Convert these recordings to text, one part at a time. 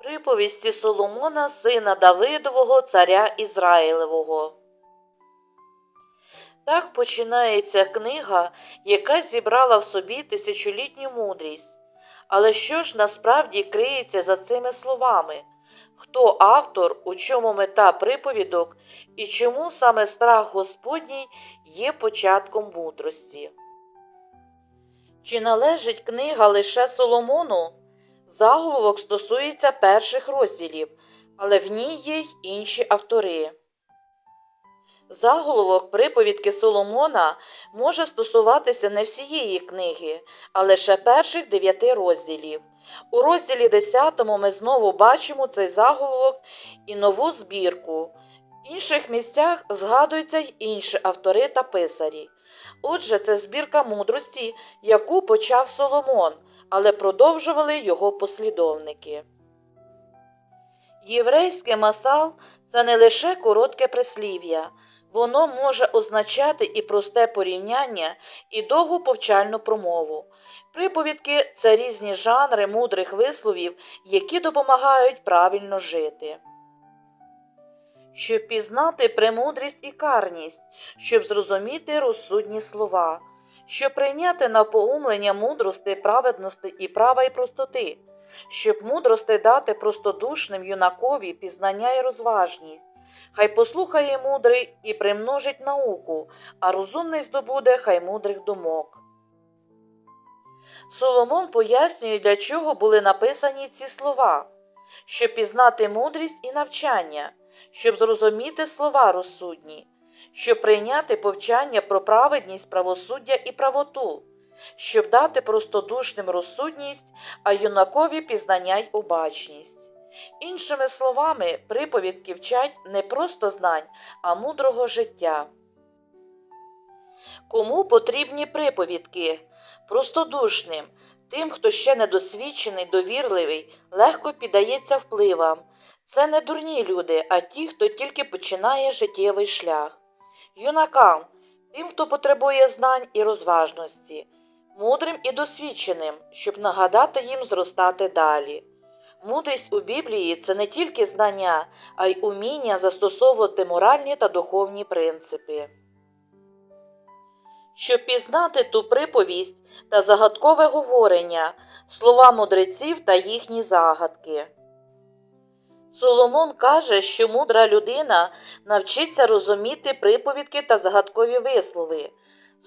Приповісті Соломона, сина Давидового, царя Ізраїлевого. Так починається книга, яка зібрала в собі тисячолітню мудрість. Але що ж насправді криється за цими словами? Хто автор, у чому мета приповідок і чому саме страх Господній є початком мудрості? Чи належить книга лише Соломону? Заголовок стосується перших розділів, але в ній є й інші автори. Заголовок приповідки Соломона може стосуватися не всієї книги, а лише перших дев'яти розділів. У розділі 10 ми знову бачимо цей заголовок і нову збірку. В інших місцях згадуються й інші автори та писарі. Отже, це збірка мудрості, яку почав Соломон, але продовжували його послідовники. Єврейське масал це не лише коротке прислів'я, воно може означати і просте порівняння, і довгу повчальну промову. Приповідки це різні жанри мудрих висловів, які допомагають правильно жити. Щоб пізнати премудрість і карність, щоб зрозуміти розсудні слова, щоб прийняти на поумлення мудрости, праведності і права і простоти, щоб мудрости дати простодушним юнакові пізнання і розважність. Хай послухає мудрий і примножить науку, а розумний здобуде хай мудрих думок. Соломон пояснює, для чого були написані ці слова, щоб пізнати мудрість і навчання, щоб зрозуміти слова розсудні, щоб прийняти повчання про праведність, правосуддя і правоту, щоб дати простодушним розсудність, а юнакові пізнання й обачність. Іншими словами, приповідки вчать не просто знань, а мудрого життя. Кому потрібні приповідки? Простодушним, тим, хто ще недосвідчений, довірливий, легко піддається впливам. Це не дурні люди, а ті, хто тільки починає життєвий шлях. Юнакам, тим, хто потребує знань і розважності, мудрим і досвідченим, щоб нагадати їм зростати далі. Мудрість у Біблії це не тільки знання, а й уміння застосовувати моральні та духовні принципи. Щоб пізнати ту приповість та загадкове говорення, слова мудреців та їхні загадки. Соломон каже, що мудра людина навчиться розуміти приповідки та загадкові вислови.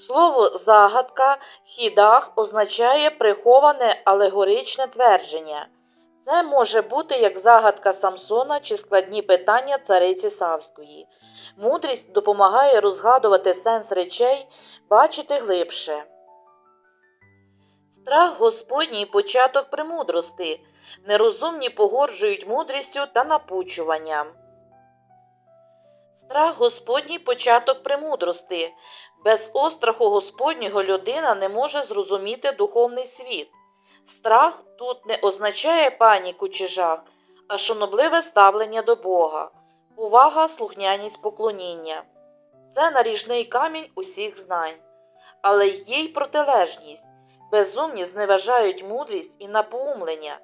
Слово загадка хідах означає приховане алегоричне твердження. Це може бути як загадка Самсона чи складні питання цариці Савської. Мудрість допомагає розгадувати сенс речей, бачити глибше. Страх Господній початок премудрости. Нерозумні погорджують мудрістю та напучуванням. Страх Господній початок премудрости. Без остраху Господнього людина не може зрозуміти духовний світ. Страх тут не означає паніку чи жах, а шанобливе ставлення до Бога, повага, слухняність поклоніння. Це наріжний камінь усіх знань, але є й протилежність. Безумні зневажають мудрість і напоумлення.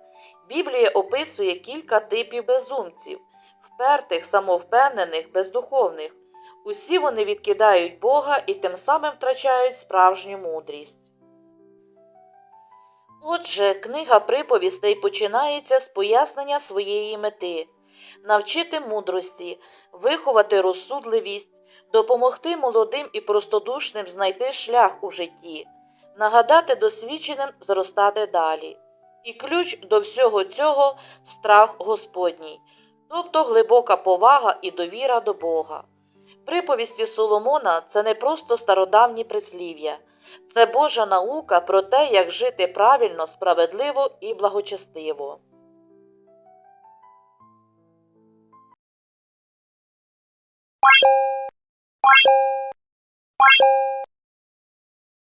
Біблія описує кілька типів безумців, впертих, самовпевнених, бездуховних. Усі вони відкидають Бога і тим самим втрачають справжню мудрість. Отже, книга приповістей починається з пояснення своєї мети навчити мудрості, виховати розсудливість, допомогти молодим і простодушним знайти шлях у житті, нагадати досвідченим зростати далі. І ключ до всього цього страх Господній, тобто глибока повага і довіра до Бога. Приповісті Соломона це не просто стародавні прислів'я, це Божа наука про те, як жити правильно, справедливо і благочестиво.